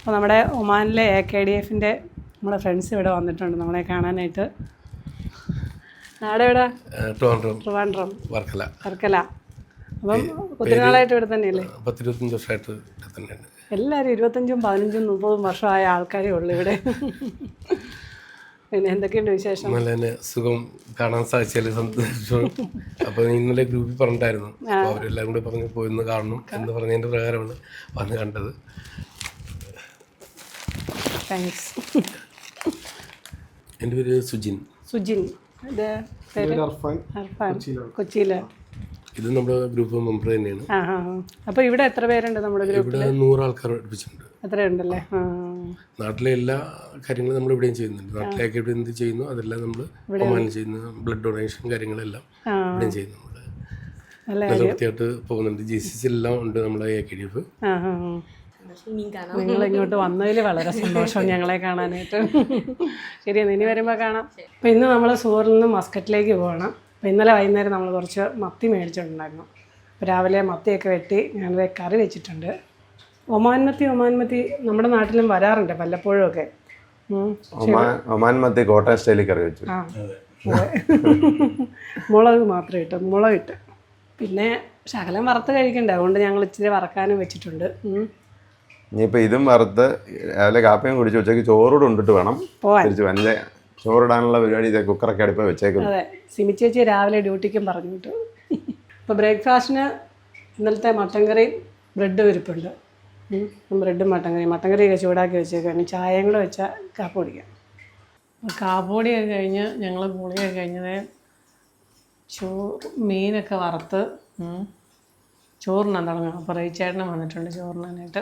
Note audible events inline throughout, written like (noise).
അപ്പോൾ നമ്മുടെ ഒമാനിലെ എ കെ ഡി എഫിന്റെ നമ്മുടെ ഫ്രണ്ട്സ് ഇവിടെ വന്നിട്ടുണ്ട് നമ്മളെ കാണാനായിട്ട്. നാടെ ഇവിടെ ട്രിവാൻഡ്രം. വർക്കല. വർക്കല. അപ്പം ഒത്തിരി നാളായിട്ട് ഇവിടെ തന്നെയല്ലേ? പത്തിരുപത്തഞ്ച് വർഷമായിട്ട് തന്നെയാണ് എല്ലാവരും ഇരുപത്തഞ്ചും പതിനഞ്ചും മുപ്പതും വർഷമായ ആൾക്കാരേ ഉള്ളൂ ഇവിടെ. പിന്നെ എന്തൊക്കെയുണ്ട് വിശേഷം? നല്ല തന്നെ സുഖം. കാണാൻ സാധിച്ചാൽ സന്തോഷം. അപ്പോൾ ഇന്നലെ ഗ്രൂപ്പിൽ പറഞ്ഞിട്ടായിരുന്നു. അപ്പോൾ അവരെല്ലാം കൂടി പറഞ്ഞ് പോയിന്ന് കാണണം എന്ന് പറഞ്ഞതിന്റെ പ്രകാരമാണ് വന്ന് കണ്ടത്. താങ്ക്സ് (laughs) എന്റെ പേര് സുജിൻ. സുജിൻ. ഇത് അർഫാൻ. ഇത് നമ്മുടെ ഗ്രൂപ്പ് മെമ്പർ തന്നെയാണ്. അപ്പോൾ ഇവിടെ എത്ര പേരുണ്ട് നമ്മുടെ ഗ്രൂപ്പിൽ ഇവിടെ നൂറ് ആൾക്കാർ പഠിപ്പിച്ചിട്ടുണ്ട്. നാട്ടിലെ എല്ലാ കാര്യങ്ങളും നമ്മൾ ഇവിടെയും ചെയ്യുന്നുണ്ട്. നാട്ടിലേക്ക് ഇവിടെ എന്ത് ചെയ്യുന്നു അതെല്ലാം നമ്മൾ ഒമാനിൽ ചെയ്യുന്ന ബ്ലഡ് ഡൊണേഷൻ കാര്യങ്ങളെല്ലാം. ഇവിടെയും ചെയ്യുന്നു നമ്മൾ. നല്ല വൃത്തിയായിട്ട് പോകുന്നുണ്ട്. ജി സി സി എല്ലാം ഉണ്ട് നമ്മുടെ എ കെ ഡി എഫ് നിങ്ങൾ ഇങ്ങോട്ട് വന്നതിൽ വളരെ സന്തോഷം ഞങ്ങളെ കാണാനായിട്ട്. (laughs) ശരി എന്നാ ഇനി വരുമ്പോൾ കാണാം. അപ്പം ഇന്ന് നമ്മൾ സൂറിൽ നിന്ന് മസ്കറ്റിലേക്ക് പോകണം. അപ്പം ഇന്നലെ വൈകുന്നേരം നമ്മൾ കുറച്ച് മത്തി മേടിച്ചിട്ടുണ്ടായിരുന്നു. അപ്പോൾ രാവിലെ മത്തിയൊക്കെ വെട്ടി ഞാനത് കറി വെച്ചിട്ടുണ്ട്. ഒമാൻ മത്തി ഒമാൻ മത്തി നമ്മുടെ നാട്ടിലും വരാറുണ്ട് വല്ലപ്പോഴും ഒക്കെ. ഒമാൻമത്തി ഒമാൻ ഒമാൻ മത്തി കോട്ടയം സ്റ്റൈലിൽ കറി വെച്ചു. അതെ. (laughs) മുളക് മാത്രം ഇട്ട് മുളക് ഇട്ട്. പിന്നെ ശകലം വറുത്ത് കഴിക്കണ്ട? അതുകൊണ്ട് ഞങ്ങൾ ഇച്ചിരി വറക്കാനും വെച്ചിട്ടുണ്ട്. ഇനിയിപ്പോൾ ഇതും വറുത്ത് രാവിലെ കാപ്പിയും കുടിച്ച് ഉച്ചയ്ക്ക് ചോറൂടെ ഉണ്ടിട്ട് വേണം. തിരിച്ചു എന്റെ ചോറിടാനുള്ള പരിപാടി ഇതേ കുക്കറൊക്കെ അടുപ്പ് വെച്ചേക്കുന്നു. അതെ സിമി ചേച്ചി രാവിലെ ഡ്യൂട്ടിക്കും പറഞ്ഞു കിട്ടും ഇപ്പോൾ ബ്രേക്ക്ഫാസ്റ്റിന് ഇന്നലത്തെ മട്ടൻ കറിയും ബ്രെഡ് വിരിപ്പുണ്ട്. ബ്രെഡും മട്ടൻ കറിയും. മട്ടൻ കറിയൊക്കെ ചൂടാക്കി വെച്ചേക്കാണ് ചായയും കൂടെ വെച്ചാൽ കാപ്പ് കുടിക്കാം. കാപ്പുപൊടിയൊക്കെ കഴിഞ്ഞ് ഞങ്ങൾ ഗുളിയൊക്കെ കഴിഞ്ഞത് ചോ മീനൊക്കെ വറുത്ത് ഉം. തുടങ്ങുക തുടങ്ങും അപ്പോൾ റേച്ചേട്ടനും വന്നിട്ടുണ്ട് ചോറിനാനായിട്ട്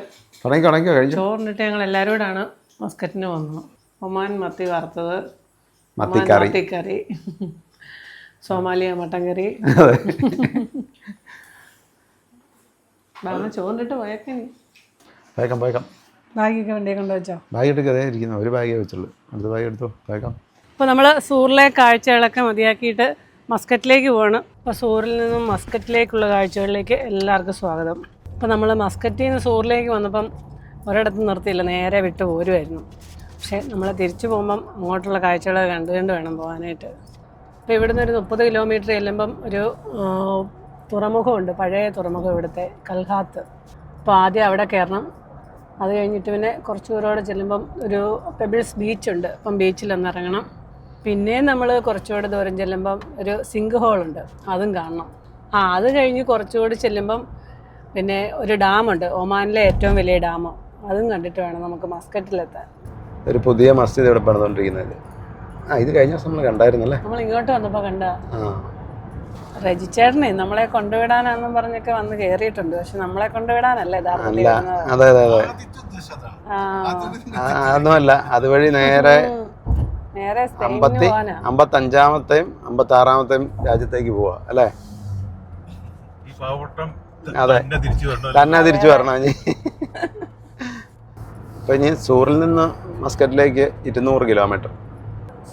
ചോറിനിട്ട് ഞങ്ങൾ എല്ലാവരും കൂടാണ് മസ്കറ്റിന് വന്നു ഒമാൻ മത്തി വറുത്തത് മത്തിക്കറി സോമാലിയ മട്ടൻ കറി. ചോറിനിട്ട് പോയേക്കെ വേഗം വേഗം ബാഗൊക്കെ വണ്ടിയെ കൊണ്ട് വെച്ചോ ബാഗ് എടുക്കുക ഇരിക്കുന്നു. ഒരു ബാഗേ വെച്ചുള്ളൂ. അടുത്ത ബാഗ് എടുത്തോ? വേഗം അപ്പോൾ നമ്മൾ സൂറിലെ കാഴ്ചകളൊക്കെ മതിയാക്കിയിട്ട് മസ്കറ്റിലേക്ക് പോവാണ്. അപ്പോൾ സൂറിൽ നിന്നും മസ്കറ്റിലേക്കുള്ള കാഴ്ചകളിലേക്ക് എല്ലാവർക്കും സ്വാഗതം. അപ്പോൾ നമ്മൾ മസ്കറ്റിൽ നിന്ന് സൂറിലേക്ക് വന്നപ്പം ഒരിടത്തും നിർത്തിയില്ല നേരെ വിട്ട് പോരുമായിരുന്നു പക്ഷേ നമ്മൾ തിരിച്ചു പോകുമ്പം അങ്ങോട്ടുള്ള കാഴ്ചകൾ കണ്ടു കണ്ട് വേണം പോകാനായിട്ട് അപ്പോൾ ഇവിടുന്ന് ഒരു മുപ്പത് കിലോമീറ്റർ ചെല്ലുമ്പം ഒരു തുറമുഖമുണ്ട് പഴയ തുറമുഖം ഇവിടുത്തെ കൽഹാത്ത്. അപ്പോൾ ആദ്യം അവിടെ കയറണം. അത് കഴിഞ്ഞിട്ട് പിന്നെ കുറച്ച് ദൂരോടെ ചെല്ലുമ്പം ഒരു പെബിൾസ് ബീച്ചുണ്ട്. അപ്പം ബീച്ചിൽ ഒന്ന് ഇറങ്ങണം പിന്നെയും നമ്മൾ കുറച്ചുകൂടെ ദൂരം ചെല്ലുമ്പം ഒരു സിങ്ക് ഹോളുണ്ട് അതും കാണണം. ആ അത് കഴിഞ്ഞ് കുറച്ചുകൂടി ചെല്ലുമ്പം പിന്നെ ഒരു ഡാമുണ്ട് ഒമാനിലെ ഏറ്റവും വലിയ ഡാം അതും കണ്ടിട്ട് വേണം നമുക്ക് മസ്കറ്റിലെത്താൻ. ഒരു പുതിയ മസ്ജിദ് ഇവിടെ പണിതുകൊണ്ടിരിക്കുന്നത്. ആ ഇത് കഴിഞ്ഞ ദിവസം നമ്മൾ കണ്ടായിരുന്നല്ലേ? നമ്മൾ ഇങ്ങോട്ട് വന്നപ്പോൾ കണ്ട. രജിച്ചേട്ടനെ നമ്മളെ കൊണ്ടുവിടാനാന്നും പറഞ്ഞൊക്കെ വന്ന് കയറിയിട്ടുണ്ട് പക്ഷെ നമ്മളെ കൊണ്ടുവിടാനല്ലേ അതെ അതെ അതെ. അതൊന്നുമല്ല. അതുവഴി നേരെ സ്പെയിനിന് അമ്പത്തി അഞ്ചാമത്തെയും അമ്പത്തി ആറാമത്തെയും രാജ്യത്തേക്ക് പോവാ അല്ലേ? അതെ. തന്നെ തിരിച്ചു വരണം തന്നെ തിരിച്ചു വരണം ഇനി. അപ്പൊ ഇനി സൂറിൽ നിന്ന് മസ്കറ്റിലേക്ക് ഇരുന്നൂറ് കിലോമീറ്റർ.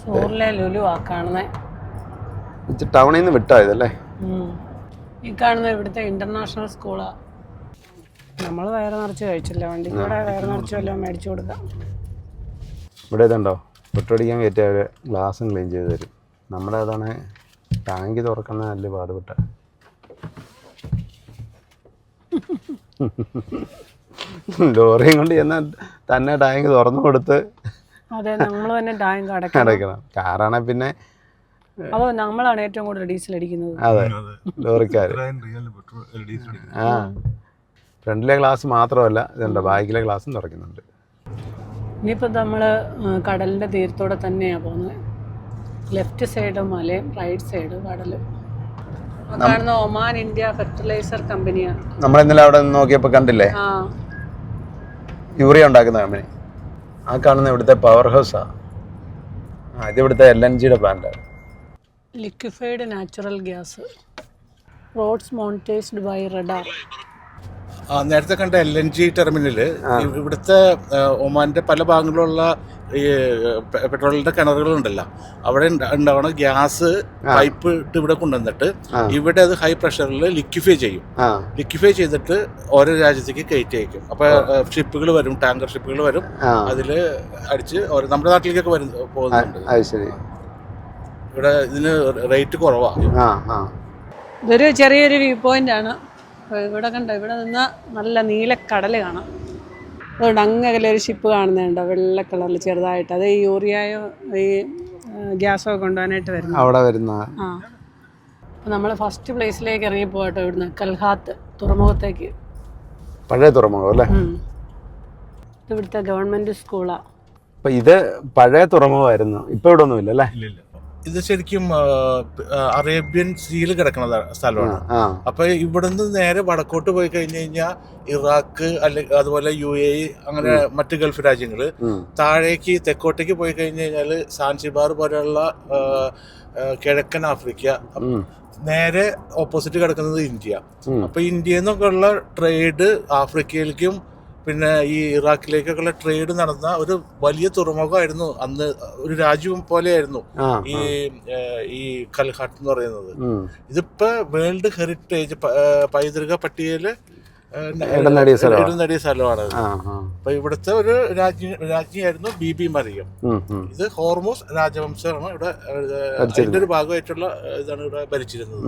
സൂറിലെ ലുലു ആ കാണുന്നത് ടൗണിൽ നിന്ന് വിട്ടായതല്ലേ ഈ കാണുന്ന ഇവിടുത്തെ ഇന്റർനാഷണൽ സ്കൂളാ. നമ്മൾ വയറ് നിറച്ച് കഴിച്ചില്ല വണ്ടി കൂടെ വയറ് നിറച്ച് വല്ലതും മേടിച്ചു കൊടുക്കാം. ഇവിടെ ഇതുണ്ടോ? പെട്രോടിക്കാൻ കയറ്റിയവർ ഗ്ലാസ്സും ഗ്ലാസും ക്ലീൻ ചെയ്ത് തരും. നമ്മുടെ അതാണ് ടാങ്ക് തുറക്കുന്ന നല്ല പാടുപെട്ട. ലോറിയും കൊണ്ട് ചെന്നാൽ തന്നെ ടാങ്ക് തുറന്നു കൊടുത്ത് അതെ നമ്മൾ തന്നെ ടാങ്ക് അടയ്ക്കണം. അടയ്ക്കണം. കാറാണെങ്കിൽ പിന്നെ അതോ നമ്മളാണ് ഏറ്റവും കൂടുതൽ ഡീസൽ അടിക്കുന്നത്? അതെ ലോറിക്കാർ ഇത്രയും റിയൽ പെട്രോൾ ഡീസൽ ആ ഫ്രണ്ടിലെ ഗ്ലാസ് മാത്രമല്ല ഇതുണ്ട് ബാക്കിലെ ഗ്ലാസും തുറക്കുന്നുണ്ട്. ഇനിയിപ്പോൾ നമ്മൾ കടലിന്റെ തീരത്തോടെ തന്നെയാണ് പോകുന്നത് ലെഫ്റ്റ് സൈഡ് മലയും റൈറ്റ് സൈഡ് കടലും. കാണുന്ന ഒമാൻ ഇന്ത്യ ഫെർട്ടിലൈസർ കമ്പനിയാണ് നമ്മൾ ഇന്നലെ അവിടെ നിന്ന് നോക്കിയപ്പോൾ കണ്ടില്ലേ യൂറിയ ഉണ്ടാക്കുന്ന കമ്പനി ആ കാണുന്ന ഇവിടുത്തെ പവർ ഹൗസാണ് ഇത് ഇവിടുത്തെ എൽ എൻ ജിയുടെ പ്ലാന്റാണ് liquefied natural gas roads monetised by radar നേരത്തെ കണ്ട എൽ എൻ ജി ടെർമിനൽ ഇവിടുത്തെ ഒമാന്റെ പല ഭാഗങ്ങളിലുള്ള ഈ പെട്രോളിന്റെ കിണറുകളുണ്ടല്ലോ. അവിടെ ഉണ്ടാവണം ഗ്യാസ് പൈപ്പ് ഇട്ട് ഇവിടെ കൊണ്ടുവന്നിട്ട് ഇവിടെ അത് ഹൈ പ്രഷറിൽ ലിക്വിഫൈ ചെയ്യും. ലിക്വിഫൈ ചെയ്തിട്ട് ഓരോ രാജ്യത്തേക്ക് കയറ്റി അയക്കും. അപ്പൊ ഷിപ്പുകൾ വരും ടാങ്കർ ഷിപ്പുകൾ വരും. അതിൽ അതിൽ അടിച്ച് ഓരോ നമ്മുടെ നാട്ടിലേക്കൊക്കെ വരും പോകുന്നുണ്ട്. ശരി ഇവിടെ ഇതിന് റേറ്റ് കുറവാണ് ഇതൊരു ചെറിയൊരു വ്യൂ പോയിന്റ് ആണ്. ഇവിടെ കണ്ടോ ഇവിടെ നിന്ന് നല്ല കടൽ കാണാം. അതുകൊണ്ട് അങ്ങകലെ ഒരു ഷിപ്പ് കാണുന്നുണ്ടോ വെള്ള കളറിൽ ചെറുതായിട്ട്. അത് ഈ യൂറിയായോ ഈ ഗ്യാസോ കൊണ്ടുപോകാനായിട്ട് വരുന്നു അവിടെ വരുന്ന. ആ. അപ്പോൾ നമ്മൾ ഫസ്റ്റ് പ്ലേസിലേക്ക് ഇറങ്ങി പോകട്ടോ ഇവിടുന്ന് കൽഹാത്ത് തുറമുഖത്തേക്ക്. പഴയ തുറമുഖം അല്ലേ? ഇവിടുത്തെ ഗവൺമെന്റ് സ്കൂളാണ് അപ്പൊ ഇത് പഴയ തുറമുഖമായിരുന്നു. ഇപ്പൊ ഇവിടെ ഒന്നുമില്ല അല്ലേ ഇത് ശരിക്കും അറേബ്യൻ സീൽ കിടക്കുന്ന സ്ഥലമാണ്. അപ്പൊ ഇവിടുന്ന് നേരെ വടക്കോട്ട് പോയി കഴിഞ്ഞു കഴിഞ്ഞാൽ ഇറാഖ് അല്ലെങ്കിൽ അതുപോലെ യു എ അങ്ങനെ മറ്റ് ഗൾഫ് രാജ്യങ്ങൾ. താഴേക്ക് തെക്കോട്ടേക്ക് പോയി കഴിഞ്ഞു കഴിഞ്ഞാൽ സാൻസിബാർ പോലെയുള്ള കിഴക്കൻ ആഫ്രിക്ക നേരെ ഓപ്പോസിറ്റ് കിടക്കുന്നത് ഇന്ത്യ. അപ്പൊ ഇന്ത്യയിൽ നിന്നൊക്കെ ഉള്ള ട്രേഡ് ആഫ്രിക്കയിലേക്കും പിന്നെ ഈ ഇറാഖിലേക്കൊക്കെ ട്രേഡ് നടന്ന ഒരു വലിയ തുറമുഖമായിരുന്നു അന്ന് ഒരു രാജ്യം പോലെയായിരുന്നു ഈ ഈ കൽഹാട്ട് എന്ന് പറയുന്നത്. ഇതിപ്പോ വേൾഡ് ഹെറിറ്റേജ് പൈതൃക പട്ടികയിൽ ഇടനടിയ ഇടം നേടിയ സ്ഥലമാണ്. അപ്പൊ ഇവിടുത്തെ ഒരു രാജ്ഞി രാജ്ഞിയായിരുന്നു ബി ബി മറിയം. ഇത് ഹോർമോസ് രാജവംശമാണ് ഇവിടെ അതിന്റെ ഒരു ഭാഗമായിട്ടുള്ള ഇതാണ് ഇവിടെ ഭരിച്ചിരുന്നത്.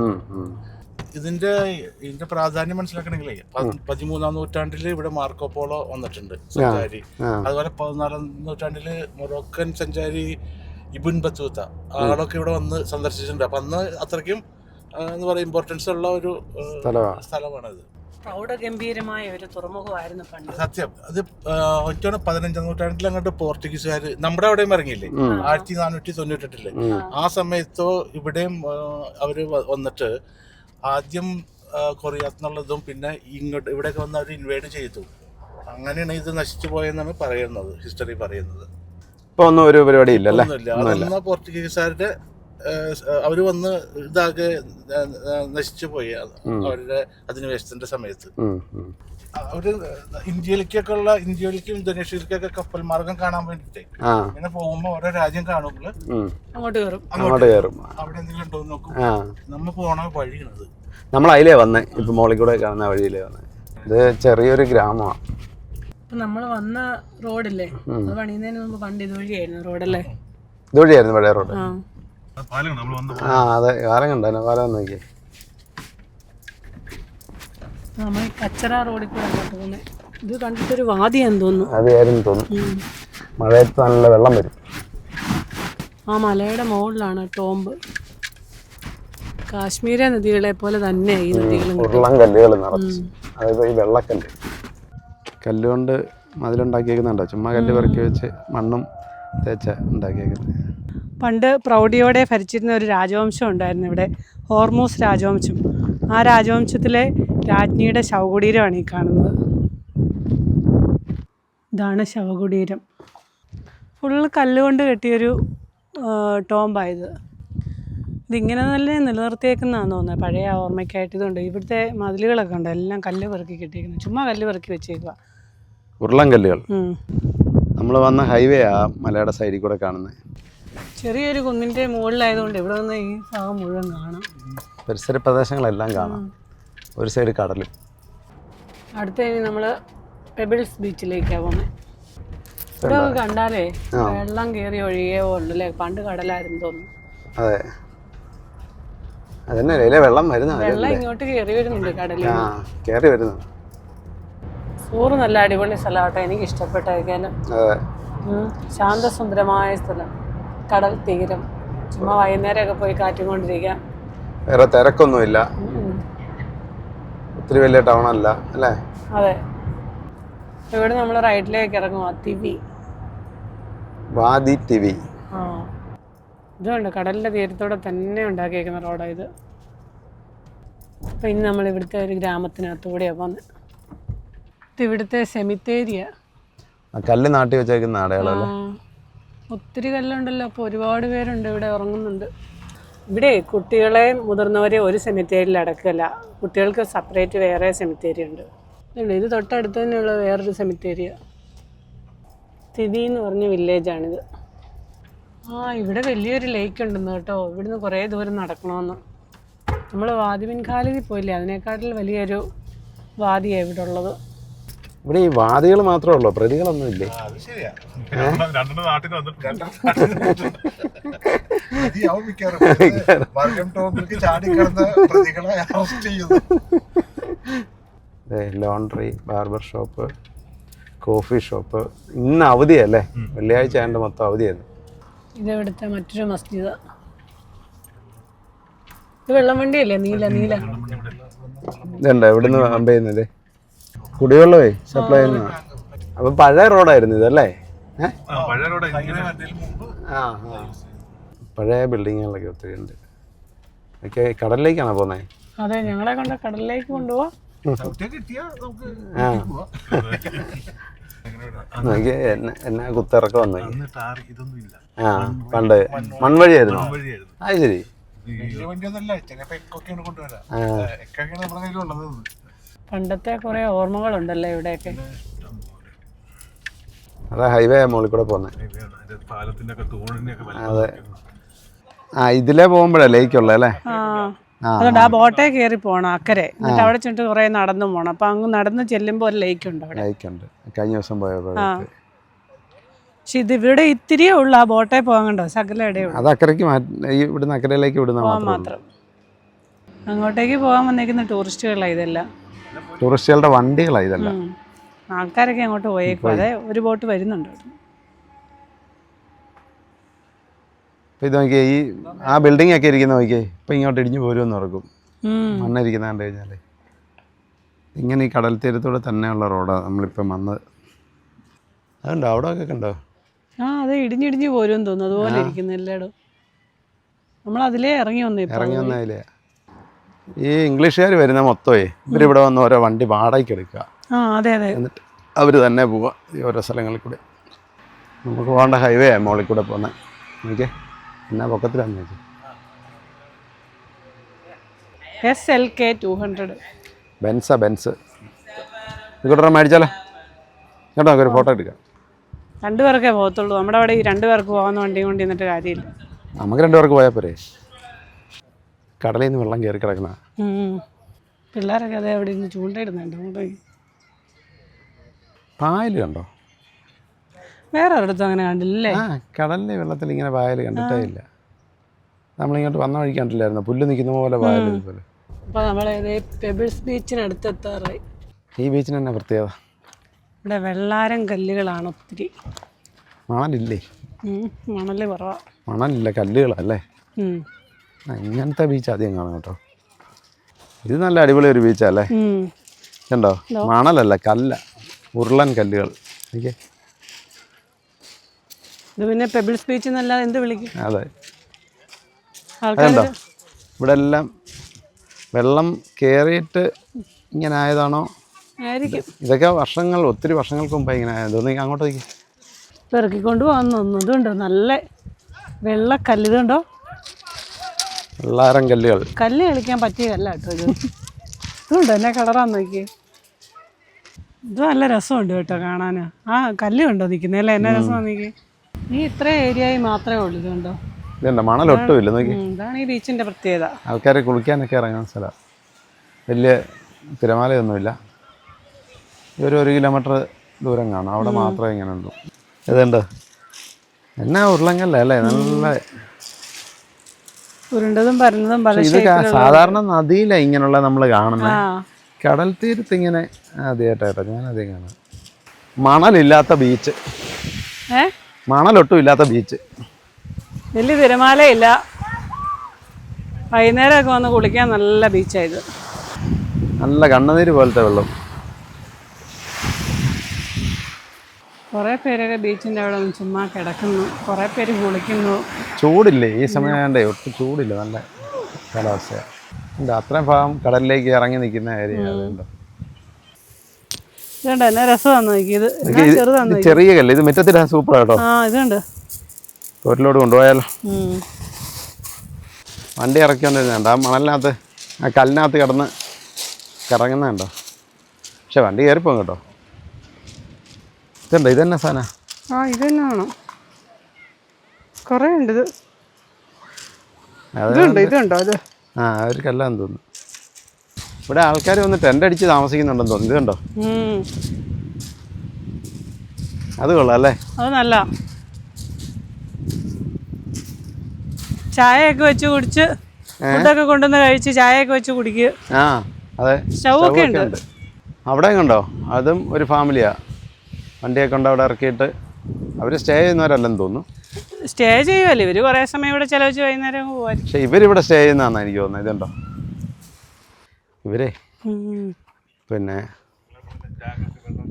ഇതിന്റെ ഇതിന്റെ പ്രാധാന്യം മനസ്സിലാക്കണമെങ്കിലേ പതിമൂന്നാം നൂറ്റാണ്ടിൽ ഇവിടെ മാർക്കോ പോളോ വന്നിട്ടുണ്ട് സഞ്ചാരി. അതുപോലെ പതിനാലാം നൂറ്റാണ്ടിൽ മൊറോക്കൻ സഞ്ചാരി ഇബുൻ ബത്തൂത്ത ആളൊക്കെ ഇവിടെ വന്ന് സന്ദർശിച്ചിട്ടുണ്ട്. അപ്പൊ അന്ന് അത്രയ്ക്കും എന്ന് എന്താ ഇമ്പോർട്ടൻസ് ഉള്ള ഒരു സ്ഥലമാണ് അത് സ്ഥലമാണത്. പ്രൗഢഗംഭീരമായ ഒരു തുറമുഖമായിരുന്നു പണ്ട്. സത്യം. അത് ഒറ്റോണം പതിനഞ്ചാം നൂറ്റാണ്ടിൽ അങ്ങോട്ട് പോർച്ചുഗീസുകാർ നമ്മുടെ അവിടെയും ഇറങ്ങിയില്ലേ? ആയിരത്തി നാനൂറ്റി തൊണ്ണൂറ്റെട്ടിൽ. ആ സമയത്തോ ഇവിടെയും അവർ വന്നിട്ട് ആദ്യം കൊറിയാത്തുന്നുള്ളതും പിന്നെ ഇങ്ങോട്ട് ഇവിടെയൊക്കെ വന്ന് അവർ ഇൻവൈഡ് ചെയ്തു. അങ്ങനെയാണ് ഇത് നശിച്ചു പോയെന്നാണ് പറയുന്നത് ഹിസ്റ്ററി പറയുന്നത്. ഇപ്പൊ ഒന്നും ഒരു പരിപാടി ഇല്ല അതൊന്ന് പോർച്ചുഗീസുകാരുടെ അവർ അവർ വന്ന് ഇതാകെ നശിച്ചു പോയി അവരുടെ അധിനിവേശത്തിന്റെ സമയത്ത്. ഉം, ഉം. ഇന്ത്യയിലേക്കൊക്കെ ഉള്ള ഇന്ത്യയിലേക്കും ഇന്തോനേഷ്യയിലേക്കൊക്കെ കപ്പൽ മാർഗം കാണാൻ വേണ്ടിട്ടേ ഇങ്ങനെ പോകുമ്പോ ഓരോ രാജ്യം കാണുമ്പോൾ അങ്ങോട്ട് കയറും അങ്ങോട്ട് കയറും അവിടെ എന്തെങ്കിലും ഉണ്ടോ എന്ന് നോക്കും. നമ്മ പോണ വഴിയാണത്. നമ്മൾ അതിലേ വന്നേ. ഇപ്പൊ മോളിൽ കൂടെ കാണുന്ന വഴിയിലേ വന്നേ. ഇത് ചെറിയൊരു ഗ്രാമമാണ് ഇപ്പൊ നമ്മൾ വന്ന റോഡല്ലേ? അത് പണിയുന്നതിന് മുമ്പ് പണ്ട് ഇതുവഴിയായിരുന്നു റോഡല്ലേ? ഇതുവഴിയായിരുന്നു പഴയ റോഡ്. ആ. പാലം നമ്മൾ വന്ന ആ അതെ. കാലം കണ്ടോ? കാലം നോക്കിയേ. നമ്മൾ കച്ചറ റോഡിൽ കൂടെ പോകുന്നത് ഇത് കണ്ടിട്ടൊരു വാദിയാന്ന് തോന്നുന്നു. അത് തോന്നുന്നു. മഴയത്ത് നല്ല വെള്ളം വരും. ആ മലയുടെ മുകളിലാണ് ടോംബ് കാശ്മീര നദികളെ പോലെ തന്നെ ഈ നദികളും ഉരുളൻ കല്ലുകൾ നിറച്ച്. അതായത് ഈ വെള്ളക്കല്ല്. കല്ലുകൊണ്ട് മതിലുണ്ടാക്കിയേക്കുന്നുണ്ടോ? ചുമ്മാ കല്ല് പെറുക്കി വെച്ച് മണ്ണും തേച്ച ഉണ്ടാക്കിയേക്കുന്നത്. പണ്ട് പ്രൗഢിയോടെ ഭരിച്ചിരുന്ന ഒരു രാജവംശം ഉണ്ടായിരുന്നു ഇവിടെ. ഹോർമോസ് രാജവംശം. ആ രാജവംശത്തിലെ രാജ്ഞിയുടെ ശവകുടീരമാണ് ഈ കാണുന്നത്. ഇതാണ് ശവകുടീരം. ഫുള്ള് കല്ലുകൊണ്ട് കെട്ടിയൊരു ടോംബായത് ഇതിങ്ങനെ തന്നെ നിലനിർത്തിയേക്കുന്നതാണെന്ന് തോന്നുന്നത് പഴയ ഓർമ്മയ്ക്കായിട്ട് ഇതുണ്ട്. ഇവിടുത്തെ മതിലുകളൊക്കെ ഉണ്ട്? എല്ലാം കല്ല് പെറുക്കി കെട്ടിയേക്കുന്നത്. ചുമ്മാ കല്ല് പെറുക്കി വെച്ചേക്കുക ഉരുളൻ കല്ലുകൾ. നമ്മൾ വന്ന ഹൈവേ ആ മലയുടെ സൈഡിൽ കൂടെ കാണുന്നത് ചെറിയൊരു കുന്നിന്റെ മുകളിലായതുകൊണ്ട് ഇവിടെ നിന്ന് ഈ ഭാഗം മുഴുവൻ കാണാം. പരിസര പ്രദേശങ്ങളെല്ലാം കാണാം. ഒരു സൈഡ് കടലും. അടുത്ത ഇനി നമ്മൾ പെബിൾസ് ബീച്ചിലേക്കാണ് പോകുന്നത് ഇവിടെ കണ്ടാലേ വെള്ളം കയറി ഒഴിയേ ഉള്ളൂ അല്ലേ പണ്ട് കടലായിരുന്നു തോന്നുന്നു. അതെ. അതന്നെ അല്ലേ വെള്ളം വരുന്ന വെള്ളം ഇങ്ങോട്ട് കയറി വരുന്നുണ്ട് കടലിൽ. ആ കയറി വരുന്നു സൂറ് നല്ല അടിപൊളി സ്ഥലമാട്ടോ എനിക്ക് ഇഷ്ടപ്പെട്ടേക്കാനും അതെ. ശാന്തസുന്ദരമായ സ്ഥലം. കടൽ തീരം. ചുമ്മാ വൈകുന്നേരമൊക്കെ പോയി കാറ്റും കൊണ്ടിരിക്കാം. വേറെ തിരക്കൊന്നുമില്ല. ഒത്തിരി വലിയ ടൗൺ അല്ല അല്ലേ? അതെ. ഇവിടെ നമ്മൾ റൈറ്റിലേക്ക് ഇറങ്ങും തിവി വാദി തിവി വി ആ. ഇതുണ്ട് കടലിന്റെ തീരത്തോടെ തന്നെ ഉണ്ടാക്കിയേക്കുന്ന റോഡാണ് ഇത്. അപ്പം ഇനി നമ്മൾ ഇവിടുത്തെ ഒരു ഗ്രാമത്തിനകത്തൂടെയാണ് വന്ന് ഇത് ഇവിടുത്തെ സെമിത്തേരിയ കല്ല് നാട്ടി വെച്ചേക്കുന്ന ആടയാളല്ലേ? ഒത്തിരി കല്ലുണ്ടല്ലോ അപ്പോൾ ഒരുപാട് പേരുണ്ട് ഇവിടെ ഉറങ്ങുന്നുണ്ട്. ഇവിടെ കുട്ടികളെ മുതിർന്നവരെ ഒരു സെമിത്തേരിയിൽ അടക്കില്ല. കുട്ടികൾക്ക് സെപ്പറേറ്റ് വേറെ സെമിത്തേരി ഉണ്ട്. ഇത് തൊട്ടടുത്ത് തന്നെയുള്ള വേറൊരു സെമിത്തേരിയ സ്ഥിതി എന്ന് പറഞ്ഞ വില്ലേജാണിത് ആ ഇവിടെ വലിയൊരു ലേക്ക് ഉണ്ടെന്ന് കേട്ടോ. ഇവിടുന്ന് കുറേ ദൂരം നടക്കണമെന്ന് നമ്മൾ വാദിമിൻ ഖാലിൽ പോയില്ലേ? അതിനേക്കാട്ടിൽ വലിയൊരു വാദിയാണ് ഇവിടെ ഉള്ളത് ഇവിടെ ഈ വാദികൾ മാത്രമേ ഉള്ളൂ പ്രതികളൊന്നും ഇല്ലേ? (laughs) Laundry barber shop coffee shop ഇന്ന് അവധിയല്ലേ? വെള്ളിയാഴ്ച ആയതുകൊണ്ട് മൊത്തം അവധിയായിരുന്നു ഇത് ഇവിടുത്തെ മറ്റൊരു മസ്ജിദ? ഇത് വെള്ളം വണ്ടിയല്ലേ? നീല നീല. ഇതുണ്ടോ എവിടെ നിന്ന് ചെയ്യുന്നത് കുടിവെള്ളമേ സപ്ലൈ ചെയ്യുന്ന അപ്പം പഴയ റോഡായിരുന്നു ഇതല്ലേ ആ പഴയ ആ ബിൽഡിങ്ങുകളൊക്കെ ഒത്തിരി ഉണ്ട്. ഒക്കെ കടലിലേക്കാണോ പോകുന്നത് അതെ ഞങ്ങളെ കണ്ട കടലിലേക്ക് കൊണ്ടുപോവാ. എന്നെ കുത്തിറക്കം വന്നു. ആ പണ്ട് മൺവഴിയായിരുന്നു. വഴിയായിരുന്നു അത് ശരി. ആ. പണ്ടത്തെ കുറെ ഓർമ്മകളുണ്ടല്ലേ ഇവിടെയൊക്കെ. അതാ ഹൈവേ മുകളിൽ കൂടെ പോകുന്നത് ഒക്കെ അതെ. ആ ഇതിലേ പോകുമ്പോഴേ ലേക്കുള്ള അല്ലേ? അതുകൊണ്ട് ആ ബോട്ടേ കയറി പോണം അക്കരെ. എന്നിട്ട് അവിടെ ചെന്നിട്ട് കുറെ നടന്നു പോണം. അപ്പൊ അങ്ങ് നടന്ന് ചെല്ലുമ്പോൾ ഒരു ലേക്ക് ഉണ്ട് അവിടെ. ലേക്കുണ്ട് കഴിഞ്ഞ ദിവസം പോയത് പക്ഷെ ഇത് ഇവിടെ ഇത്തിരിയേ ഉള്ളു ആ ബോട്ടേ പോകാൻ കണ്ടോ? സകല ഉള്ളൂ. അത് അക്കരയ്ക്ക് ഇവിടുന്ന് അക്കരയിലേക്ക് വിടുന്ന മാത്രം അങ്ങോട്ടേക്ക് പോകാൻ വന്നേക്കുന്ന ടൂറിസ്റ്റുകളാണ് ഇതെല്ലാം. ടൂറിസ്റ്റുകളുടെ വണ്ടികളാണ് ഇതല്ല. ആൾക്കാരൊക്കെ അങ്ങോട്ട് പോയേക്കും. അതെ ഒരു ബോട്ട് വരുന്നുണ്ട് ഇത് നോക്കിയേ ഈ ആ ബിൽഡിംഗ് ഒക്കെ ഇരിക്കുന്ന നോക്കിയേ ഇപ്പം ഇങ്ങോട്ട് ഇടിഞ്ഞു പോരുമെന്ന് ഉറക്കും. മണ്ണിരിക്കുന്ന കണ്ടു കഴിഞ്ഞാൽ ഇങ്ങനെ ഈ കടൽ തീരത്തൂടെ തന്നെയുള്ള റോഡാണ് നമ്മളിപ്പം വന്നത് അതുണ്ടോ? അവിടെ ഒക്കെ കണ്ടോ ആ അത് ഇടിഞ്ഞിടിഞ്ഞു പോരും തോന്നുന്നു. അതുപോലെ ഇരിക്കുന്നു എല്ലായിടും നമ്മൾ അതിലേ ഇറങ്ങി വന്നേ ഇറങ്ങി വന്നതിലേ ഈ ഇംഗ്ലീഷുകാർ വരുന്ന മൊത്തമേ ഇവരിവിടെ വന്ന് ഓരോ വണ്ടി വാടകയ്ക്ക് എടുക്കുക. എന്നിട്ട് അവർ തന്നെ പോവുക ഈ ഓരോ സ്ഥലങ്ങളിൽ കൂടെ. നമുക്ക് പോകേണ്ട ഹൈവേ ആണ് മോളിൽ കൂടെ പോകുന്നത് നോക്കിയേ. എന്നാ പൊക്കത്തിലാന്ന് ചോദിച്ചു S L K two hundred ബെൻസാ Benz. ഇങ്ങോട്ട് മേടിച്ചാലോ? ഇങ്ങോട്ട് നമുക്കൊരു ഫോട്ടോ എടുക്കാം. രണ്ടുപേർക്കേ പോകത്തുള്ളൂ. നമ്മുടെ അവിടെ ഈ രണ്ടുപേർക്ക് പോകാവുന്ന വണ്ടിയും കൊണ്ട് നിന്നിട്ട് കാര്യമില്ല. നമുക്ക് രണ്ടുപേർക്ക് പോയാൽ പോരെ. കടലിൽ നിന്ന് വെള്ളം കയറി കിടക്കുന്ന. പിള്ളേരൊക്കെ അതെ അവിടെ ഇരുന്ന് ചൂണ്ടയിടുന്നുണ്ട് അങ്ങോട്ട് പോയി. പായൽ കണ്ടോ? വേറെ ഒരിടത്തും അങ്ങനെ കണ്ടില്ലേ ആ കടലിലെ വെള്ളത്തിൽ ഇങ്ങനെ പായൽ കണ്ടിട്ടേ ഇല്ല. നമ്മളിങ്ങോട്ട് വന്ന വഴി കണ്ടില്ലായിരുന്നു? പുല്ല് നിൽക്കുന്ന പോലെ പായൽ ഇതുപോലെ. അപ്പോൾ നമ്മൾ പെബിൾസ് ബീച്ചിനടുത്ത് എത്താറായി ഈ ബീച്ചിന് തന്നെ പ്രത്യേകത? ഇവിടെ വെള്ളാരം കല്ലുകളാണ് ഒത്തിരി. മണലില്ലേ? ഉം. മണൽ കുറവാണ് മണലില്ല കല്ലുകളല്ലേ ഇങ്ങനത്തെ ബീച്ച് ആദ്യം കാണാം കേട്ടോ. ഇത് നല്ല അടിപൊളി ഒരു ബീച്ചല്ലേ കണ്ടോ? മണലല്ല കല്ല. ഉരുളൻ കല്ലുകൾ. ഇത് പിന്നെ പെബിൾസ് ബീച്ച് എന്ത് വിളിക്കും? അതെ. ഇവിടെ എല്ലാം വെള്ളം കയറിയിട്ട് ഇങ്ങനെ ആയതാണോ? ഇതൊക്കെ വർഷങ്ങൾ ഒത്തിരി വർഷങ്ങൾക്ക് മുമ്പ് ഇങ്ങനെ ആയത്. അങ്ങോട്ടേക്ക് പെറുക്കിക്കൊണ്ട് പോകുന്ന ഒന്ന് ഇതുണ്ട്? നല്ല വെള്ളക്കല്ല് വെള്ളാരം കല്ലുകൾ. കല്ല് കളിക്കാൻ പറ്റിയ കല്ല കേട്ടോ ഇത്. ഇതുണ്ട്? എന്നെ കളറാന്ന് നോക്കി ഇത് നല്ല രസമുണ്ട് കേട്ടോ കാണാൻ ആ കല്ല് കണ്ടോ നിൽക്കുന്നത് അല്ലേ? എന്നെ രസമാണ് നോക്കി? നീ ഇത്ര ഏരിയയിൽ മാത്രമേ ഉള്ളൂ ഇതുണ്ടോ? ഇതുണ്ട്? മണൽ ഒട്ടുമില്ല നോക്കി. ഇതാണ് ഈ ബീച്ചിന്റെ പ്രത്യേകത. ആൾക്കാരെ കുളിക്കാനൊക്കെ ഇറങ്ങുന്ന സ്ഥലം. വലിയ തിരമാലയൊന്നുമില്ല. ഒരു ഒരു കിലോമീറ്റർ ദൂരം കാണും. അവിടെ മാത്രമേ ഇങ്ങനെ ഉള്ളൂ. ഇതുണ്ട് എന്നാ ഉരുളങ്ങല്ലേ അല്ലേ? നല്ല ഉരുണ്ടതും പരന്നതും സാധാരണ നദിയില ഇങ്ങനെയുള്ള നമ്മൾ കാണുന്നത് കടൽ തീരത്ത് ഇങ്ങനെ ആദ്യമായിട്ടാട്ടോ ഞാൻ അതേ കാണാം മണലില്ലാത്ത ബീച്ച് മണലൊട്ടും ഇല്ലാത്ത ബീച്ച് വലിയ തിരമാലയില്ല. വൈകുന്നേരമൊക്കെ വന്ന് കുളിക്കാൻ നല്ല ബീച്ചായത് നല്ല കണ്ണുനീര് പോലത്തെ വെള്ളം. കുറേ പേരൊക്കെ ബീച്ചിന്റെ അവിടെ ചുമ്മാ കിടക്കുന്നു. കുറേ പേര് കുളിക്കുന്നു. ചൂടില്ലേ? ഈ സമയം ഒട്ടും ചൂടില്ല. നല്ല കാലാവസ്ഥയാണ് ഉണ്ട് അത്രയും ഭാഗം കടലിലേക്ക് ഇറങ്ങി നിൽക്കുന്ന ഏരിയ അതുണ്ടോ ഇതുണ്ട്. എന്നെ രസമാന്ന് നോക്കി ഇത് എന്നാ ഇത് ചെറുതാന്ന് ഇത് ചെറിയ കല്ല് ഇത് മുറ്റത്തിടാൻ സൂപ്പർ ആട്ടോ ആ ഇതുണ്ട്. തോട്ടിലോട്ട് കൊണ്ടുപോയാലോ. വണ്ടി ഇറക്കിക്കൊണ്ടിരുന്നുണ്ട് ആ മണലിനകത്ത് ആ കല്ലിനകത്ത് കിടന്ന് കറങ്ങുന്നുണ്ടോ പക്ഷെ വണ്ടി കയറിപ്പോകും കേട്ടോ. ഇതുണ്ടോ? ഇതെന്നെ സാധനം? ആ ഇത് തന്നെയാണോ കുറേ ഉണ്ട് ഇത് ഇതുണ്ടോ? ഇതുണ്ടോ? അത് ആ അവർക്കെല്ലാം തോന്നുന്നു. ഇവിടെ ആൾക്കാർ വന്ന് ടെന്റ് അടിച്ച് താമസിക്കുന്നുണ്ടെന്ന് തോന്നുന്നു. ഇത് കണ്ടോ ഉം. അത് കൊള്ളാം അല്ലേ? അത് നല്ല. ചായയൊക്കെ വെച്ച് കുടിച്ച് ഫുഡൊക്കെ കൊണ്ടുവന്ന് കഴിച്ച് ചായയൊക്കെ വെച്ച് കുടിക്കുക ആ അതെ. സ്റ്റൗവൊക്കെ ഉണ്ട്. അവിടെ കണ്ടോ അതും ഒരു ഫാമിലിയാ? വണ്ടിയൊക്കെ കൊണ്ട് അവിടെ ഇറക്കിയിട്ട്. അവർ സ്റ്റേ ചെയ്യുന്നവരല്ലെന്ന് തോന്നുന്നു. സ്റ്റേ ചെയ്യുമല്ലോ ഇവർ കുറേ സമയം ഇവിടെ ചിലവച്ച് വൈകുന്നേരം അങ്ങ് പക്ഷേ ഇവരിവിടെ സ്റ്റേ ചെയ്യുന്നതാണെന്ന് എനിക്ക് തോന്നുന്നത്. ഇതുണ്ടോ? ഇവരേ? പിന്നെ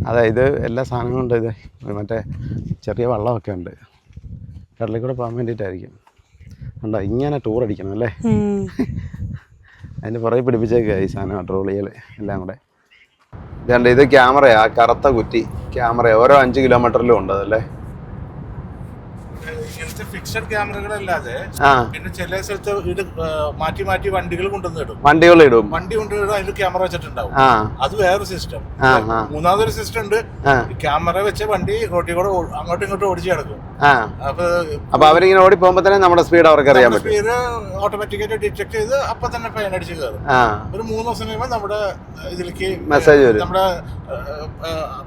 അതെ ഇത് എല്ലാ സാധനങ്ങളും ഉണ്ട് ഇത്. മറ്റേ ചെറിയ വള്ളമൊക്കെ ഉണ്ട്. കടലിൽ കൂടെ പോകാൻ വേണ്ടിയിട്ടായിരിക്കും. ഉണ്ടോ ഇങ്ങനെ ടൂർ അടിക്കണം അല്ലേ? അതിന്റെ പുറകെ പിടിപ്പിച്ചേക്കുക ഈ സാധനം ട്രോളികൾ എല്ലാം കൂടെ. ഇതുണ്ട് ഇത് ക്യാമറയാ ആ കറുത്ത കുറ്റി. ക്യാമറ ഓരോ അഞ്ച് കിലോമീറ്ററിലും ഉണ്ട് അതല്ലേ? ഇങ്ങനത്തെ ഫിക്സഡ് ക്യാമറകളല്ലാതെ പിന്നെ ചില സ്ഥലത്ത് ഇത് മാറ്റി മാറ്റി വണ്ടികൾ കൊണ്ടുവന്ന് ഇടും. വണ്ടികൾ ഇടും. വണ്ടി കൊണ്ടുവരും അതിൽ ക്യാമറ വെച്ചിട്ടുണ്ടാവും. അത് വേറെ സിസ്റ്റം മൂന്നാമതൊരു സിസ്റ്റം ഉണ്ട്. ക്യാമറ വെച്ച വണ്ടി റോട്ടിൽ കൂടെ അങ്ങോട്ടും ഇങ്ങോട്ടും ഓടിച്ചു കിടക്കും അപ്പൊ അവരിങ്ങനെ ഓടി പോകുമ്പോ തന്നെ നമ്മുടെ സ്പീഡ് അവർക്ക് അറിയാൻ പറ്റും. സ്പീഡ് ഓട്ടോമാറ്റിക്കായിട്ട് ഡിറ്റക്ട് ചെയ്ത് അപ്പൊ തന്നെ ഫൈൻ അടിച്ച് കയറും. ആ. ഒരു മൂന്ന് ദിവസം കഴിയുമ്പോൾ നമ്മുടെ ഇതിലേക്ക് മെസ്സേജ് വരും. നമ്മുടെ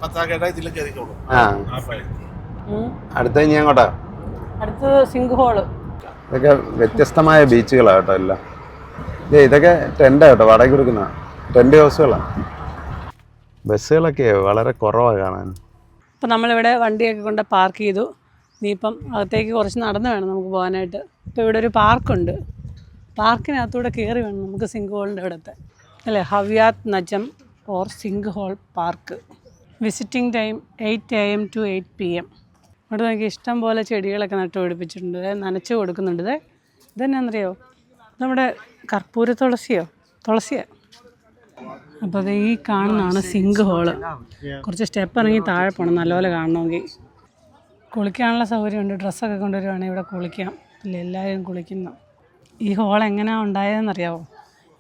പത്താം ഇതിൽ ഇതിലേക്ക് ഫൈൻ അടുത്ത ഇനി അങ്ങോട്ടാ അടുത്തത് സിങ്ക് ഹോൾ ഇതൊക്കെ വ്യത്യസ്തമായ ബീച്ചുകളാണ് കേട്ടോ എല്ലാം. ഇതൊക്കെ ടെന്റ് കേട്ടോ വാടകയ്ക്ക് കൊടുക്കുന്ന. ടെന്റ് ഹൗസുകളാണ് ബസ്സുകളൊക്കെ വളരെ കുറവാണ് കാണാൻ. ഇപ്പം നമ്മളിവിടെ വണ്ടിയൊക്കെ കൊണ്ട് പാർക്ക് ചെയ്തു. ഇനിയിപ്പം അകത്തേക്ക് കുറച്ച് നടന്ന് വേണം നമുക്ക് പോകാനായിട്ട്. ഇപ്പോൾ ഇവിടെ ഒരു പാർക്കുണ്ട്. പാർക്കിനകത്തൂടെ കയറി വേണം നമുക്ക് സിങ്ക് ഹോളിന്റെ അവിടുത്തെ. അല്ലേ Hawiyat Najm or sink hole park visiting time eight A M to eight P M ഇവിടെ നമുക്ക് ഇഷ്ടം പോലെ ചെടികളൊക്കെ നട്ടു പിടിപ്പിച്ചിട്ടുണ്ട്. നനച്ചു കൊടുക്കുന്നുണ്ട്. ഇതേ നമ്മുടെ കർപ്പൂര തുളസിയോ? തുളസിയോ. അപ്പോൾ അത് ഈ കാണുന്നതാണ് സിങ്ക് ഹോൾ. കുറച്ച് സ്റ്റെപ്പ് ഇറങ്ങി താഴെ പോകണം നല്ലപോലെ കാണണമെങ്കിൽ. കുളിക്കാനുള്ള സൗകര്യമുണ്ട്. ഡ്രസ്സൊക്കെ കൊണ്ടുവരുവാണെങ്കിൽ ഇവിടെ കുളിക്കാം. ഇല്ല എല്ലാവരും കുളിക്കുന്നു. ഈ ഹോൾ എങ്ങനെയാണ് ഉണ്ടായതെന്നറിയാവോ?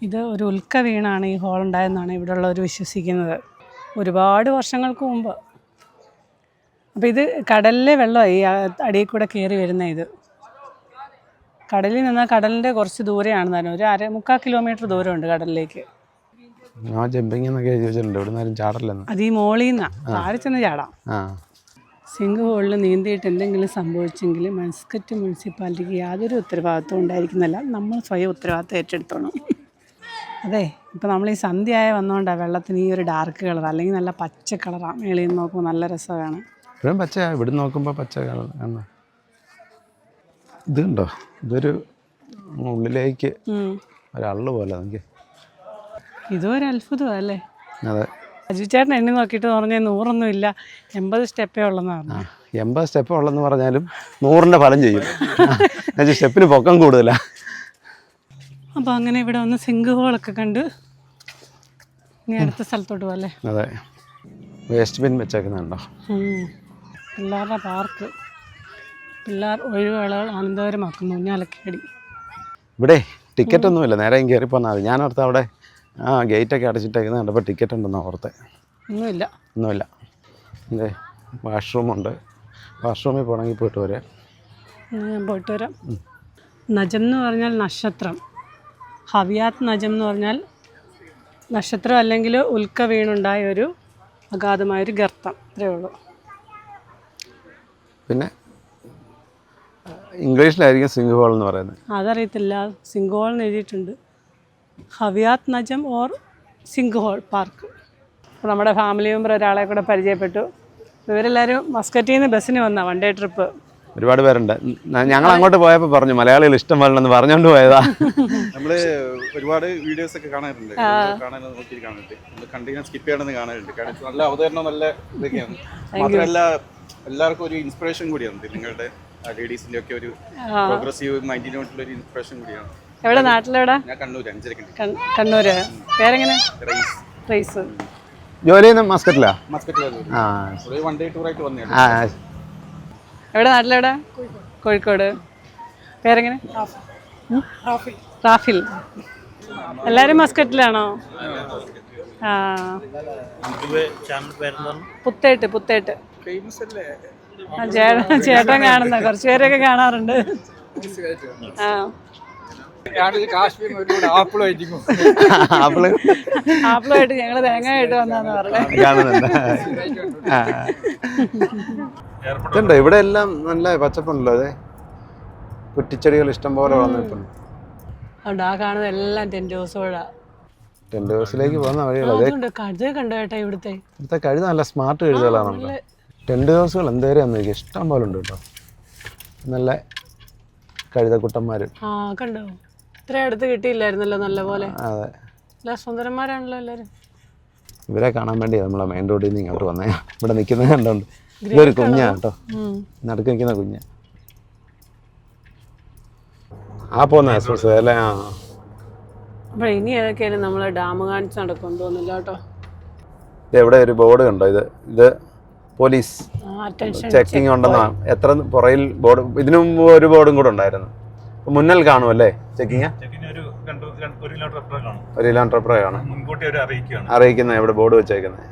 ഇത് ഒരു ഉൽക്ക വീണാണ് ഈ ഹോൾ ഉണ്ടായതെന്നാണ് ഇവിടെ ഉള്ളവർ വിശ്വസിക്കുന്നത്. ഒരുപാട് വർഷങ്ങൾക്ക് മുമ്പ് അപ്പോൾ ഇത് കടലിലെ വെള്ളമാണ് ഈ അടിയിൽ കൂടെ കയറി വരുന്ന ഇത്. കടലിൽ നിന്ന് കടലിന്റെ കുറച്ച് ദൂരെയാണ് തന്നെ ഒരു അര മുക്കാൽ കിലോമീറ്റർ ദൂരമുണ്ട് കടലിലേക്ക്. ജമ്പിങ് എന്നൊക്കെ ചോദിച്ചിട്ടുണ്ട് വെച്ചിട്ടുണ്ട്. ഇവിടെ നിന്നാലും ചാടല്ലെന്ന്. അത് ഈ മോളിൽ നിന്നാണ് ആരെ ചെന്ന് ചാടാം. സിങ്ക് ഹോളിൽ നീന്തിയിട്ട് എന്തെങ്കിലും സംഭവിച്ചെങ്കിൽ മസ്കറ്റ് മുനിസിപ്പാലിറ്റിക്ക് യാതൊരു ഉത്തരവാദിത്വം ഉണ്ടായിരിക്കുന്നില്ല. നമ്മൾ സ്വയം ഉത്തരവാദിത്വം ഏറ്റെടുത്തോണം. അതെ ഇപ്പോൾ നമ്മൾ ഈ സന്ധ്യയായ വന്നുകൊണ്ടാണ് വെള്ളത്തിന് ഈ ഒരു ഡാർക്ക് കളർ അല്ലെങ്കിൽ നല്ല പച്ച കളറാണ് മേളിൽ നിന്ന് നോക്കുമ്പോൾ നല്ല രസമാണ്. ഇപ്പോഴും പച്ച ഇവിടെ നോക്കുമ്പോൾ പച്ച ആണ്. ഇതുണ്ടോ? ഇതൊരു ഉള്ളിലേക്ക്. ഒരള്ളു പോലെ നമുക്ക് ഇതും ഒരു അത്ഭുതമാണ് അല്ലേ? അതെ. അജു ചേട്ടൻ എണ്ണി നോക്കിയിട്ട് പറഞ്ഞാൽ നൂറൊന്നും ഇല്ല എൺപത് സ്റ്റെപ്പേ ഉള്ളതാണ് പറഞ്ഞു. എൺപത് സ്റ്റെപ്പ് ഉള്ളെന്ന് പറഞ്ഞാലും നൂറിന്റെ ഫലം ചെയ്യും. സ്റ്റെപ്പിന് പൊക്കം കൂടുതലാണ് അപ്പോൾ അങ്ങനെ ഇവിടെ ഒന്ന് സിങ്ക് ഹോളൊക്കെ കണ്ട് ഇനി അടുത്ത സ്ഥലത്തോട്ട് പോകാം അല്ലേ? അതെ. വേസ്റ്റ് ബിൻ വെച്ചേക്കുന്നുണ്ടോ. പിള്ളേരുടെ പാർക്ക്. പിള്ളേർ ഒഴിവുകളകൾ ആനന്ദകരമാക്കുന്നു ഊഞ്ഞാലക്കേടി. ഇവിടെ ടിക്കറ്റ് ഒന്നുമില്ല നേരെ കയറി പോന്നാൽ മതി. ഞാൻ ഓർത്ത് അവിടെ ആ ഗേറ്റൊക്കെ അടച്ചിട്ടേക്കുന്ന കണ്ടപ്പോൾ ടിക്കറ്റ് ഉണ്ടെന്നാണ് ഓർത്ത്. ഒന്നുമില്ല. ഒന്നുമില്ല. അതെ വാഷ്റൂമുണ്ട്. വാഷ്റൂമിൽ പോകണമെങ്കിൽ പോയിട്ട് വരാം. ഞാൻ പോയിട്ട് വരാം. നജം എന്ന് പറഞ്ഞാൽ നക്ഷത്രം. ഹവിയാത്ത് നജം എന്ന് പറഞ്ഞാൽ നക്ഷത്രം അല്ലെങ്കിൽ ഉൽക്ക വീണുണ്ടായ ഒരു അഗാധമായൊരു ഗർത്തം. അത്രയേ ഉള്ളൂ. പിന്നെ ഇംഗ്ലീഷിലായിരിക്കും സിംഗ് ഹോൾ എന്ന് പറയുന്നത്. അതറിയത്തില്ല. സിംഗോൾ ഹോൾ എന്ന് എഴുതിയിട്ടുണ്ട്. Hawiyat Najm or sink hole park. അപ്പോൾ നമ്മുടെ ഫാമിലി മെമ്പർ ഒരാളെ കൂടെ പരിചയപ്പെട്ടു. ഇവരെല്ലാവരും മസ്കറ്റിൽ നിന്ന് ബസ്സിന് വന്ന വൺ ഡേ ട്രിപ്പ് ഒരുപാട് പേരുണ്ട്. ഞങ്ങൾ അങ്ങോട്ട് പോയപ്പോൾ പറഞ്ഞു മലയാളികൾ ഇഷ്ടം വരണമെന്ന് പറഞ്ഞുകൊണ്ട് പോയതാ. നമ്മൾ ഒരുപാട് വീഡിയോസ് ഒക്കെ കാണാറുണ്ട്. കാണാൻ നോക്കി കാണാറുണ്ട്. സ്കിപ്പ് ചെയ്യണമെന്ന് കാണാറുണ്ട്. കാരണം നല്ല അവതരണം നല്ല ഇതൊക്കെയാണ്. മാത്രമല്ല എല്ലാവർക്കും ഒരു ഇൻസ്പിറേഷൻ കൂടിയാണ്. നിങ്ങളുടെ ലേഡീസിന്റെ ഒക്കെ ഒരു പ്രോഗ്രസീവ് മൈൻഡിനോട്ടുള്ള ഒരു ഇൻസ്പിറേഷൻ കൂടിയാണ്. എവിടെ? നാട്ടിലെവിടെ? ഞാൻ കണ്ണൂർ അഞ്ചരക്കുണ്ട് കണ്ണൂര്. പേരെങ്ങനെ? റൈസ് റൈസ് ജോലി മസ്കറ്റിലാ? മസ്കറ്റ് ആ. ഒരു വൺ ഡേ ടൂർ ആയിട്ട് വന്നതാണ് ആ എവിടെ? നാട്ടിലെവിടെ? കോഴിക്കോട്. പേരെങ്ങനെ? റാഫിൽ. എല്ലാരും മസ്കറ്റിലാണോ? ആ. പുത്തേട്ട് പുത്തേട്ട്. ചേട്ടൻ ചേട്ടൻ കാണുന്ന കുറച്ച് പേരൊക്കെ കാണാറുണ്ട്. ആപ്പിളായിട്ട് ഞങ്ങൾ (laughs) ആപ്പിളുമായിട്ട് ഞങ്ങൾ തേങ്ങ ആയിട്ട് വന്നാന്ന് ഇവിടെ എല്ലാം നല്ല പച്ചപ്പുണ്ടല്ലോ അതെ. കുറ്റിച്ചെടികൾ ഇഷ്ടം പോലെ വളർന്നിട്ടുണ്ട്. അതുകൊണ്ട് ആ കാണുന്ന എല്ലാം ടെന്റ് ഹൗസോടാ ടെന്റ് ഹൗസിലേക്ക് പോകുന്ന വഴികൾ കഴുത കണ്ടോ ഇവിടുത്തെ? ഇവിടുത്തെ കഴുത നല്ല സ്മാർട്ട് കഴുതകളാണല്ലോ ടെന്റ് ഹൗസുകൾ എന്തേരം അമ്മയ്ക്ക് ഇഷ്ടം പോലെ ഉണ്ട് കേട്ടോ. നല്ല കഴുതക്കുട്ടന്മാർ ആ കണ്ടോ? ഇത്ര അടുത്ത് കിട്ടിയില്ലായിരുന്നല്ലോ നല്ല പോലെ അതെ. എല്ലാ സുന്ദരന്മാരാണല്ലോ എല്ലാരും. ഇവരെ കാണാൻ വേണ്ടി നമ്മളെ മെയിൻ റോഡിൽ നിന്ന് ഇങ്ങോട്ട് വന്നേ. ഇവിടെ നിൽക്കുന്നത് കണ്ടോണ്ട്. ഇതൊരു കുഞ്ഞാ കേട്ടോ. നടുക്ക് നിൽക്കുന്ന കുഞ്ഞ. ആ പോന്ന എക്സ്പ്രസ് അല്ലേ? ആ. അപ്പോൾ ഇനി ഏതൊക്കെയാണ് നമ്മൾ ഡാം കാണിച്ച് നടക്കും തോന്നില്ല കേട്ടോ. ഇത് എവിടെ ഒരു ബോർഡ് കണ്ടോ? ഇത് ഇത് പോലീസ് ചെക്കിംഗ് ഉണ്ടെന്നാണ് എത്ര പുറയിൽ ബോർഡ് ഇതിനു മുമ്പ് ഒരു ബോർഡും കൂടെ ഉണ്ടായിരുന്നു. മുന്നൽ കാണും. കാണുമല്ലേ ചെക്കിങ് ചെക്കിന് ഒരു കിലോമീറ്റർ അപ്പുറമാണ് അറിയിക്കുന്നത് ഇവിടെ ബോർഡ് വെച്ചേക്കുന്നത്?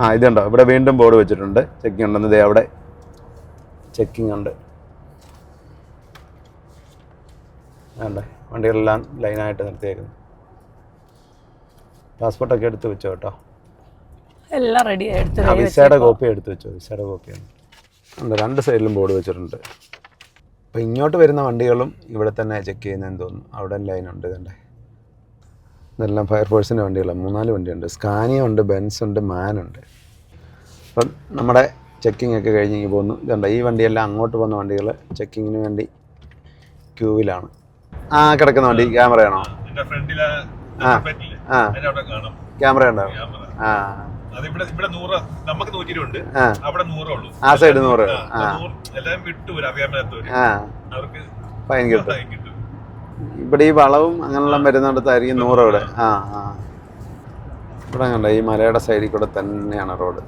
ആ ഇതുണ്ടോ? ഇവിടെ വീണ്ടും ബോർഡ് വെച്ചിട്ടുണ്ട്. ചെക്കിംഗ് ഉണ്ടെന്ന് ഇതേ അവിടെ. ചെക്കിംഗ് ഉണ്ട്. വേണ്ടേ വണ്ടികളെല്ലാം ലൈനായിട്ട് നിർത്തിയേക്കുന്നു. പാസ്പോർട്ടൊക്കെ എടുത്ത് വെച്ചോ കേട്ടോ. എല്ലാം റെഡി എടുത്ത് ആ വിസയുടെ കോപ്പി എടുത്തു വെച്ചോ വിസയുടെ കോപ്പിയാണ് ഉണ്ട് രണ്ട് സൈഡിലും ബോർഡ് വെച്ചിട്ടുണ്ട്. അപ്പോൾ ഇങ്ങോട്ട് വരുന്ന വണ്ടികളും ഇവിടെ തന്നെ ചെക്ക് ചെയ്യുന്നതെന്ന് തോന്നുന്നു. അവിടെ ഉണ്ട് ഇതുണ്ട് ഇതെല്ലാം ഫയർഫോഴ്സിന്റെ വണ്ടികളാണ്. മൂന്നാൽ വണ്ടിയുണ്ട്. സ്കാനിയ ഉണ്ട് ബെൻസ് ഉണ്ട് മാൻ ഉണ്ട്. അപ്പം നമ്മുടെ ചെക്കിംഗ് ഒക്കെ കഴിഞ്ഞ് ഇങ്ങനെ പോകുന്നു. ഇതുണ്ട് ഈ വണ്ടിയെല്ലാം അങ്ങോട്ട് പോകുന്ന വണ്ടികൾ ചെക്കിങ്ങിന് വേണ്ടി ക്യൂവിലാണ് ആ കിടക്കുന്ന വണ്ടി ക്യാമറയാണോ ആ. ആ അവിടെ കാണാം. ക്യാമറ ഉണ്ടാവും. ക്യാമറ ആ. ഇവിടെ നൂറ് നമുക്ക് നൂറ്റി ഇരുപത് ആ അവിടെ നൂറേ. ഉള്ളൂ ആ. സൈഡ് നൂറ് എല്ലാം വിട്ടു അവർക്ക് ഫൈൻ കിട്ടും. ഇവിടെ ഈ വളവും അങ്ങനെല്ലാം വരുന്നിടത്തായിരിക്കും നൂറ് ഇവിടെ ആ. ആ ഇവിടെ കണ്ട ഈ മലയുടെ സൈഡിൽ കൂടെ തന്നെയാണ് റോഡ്.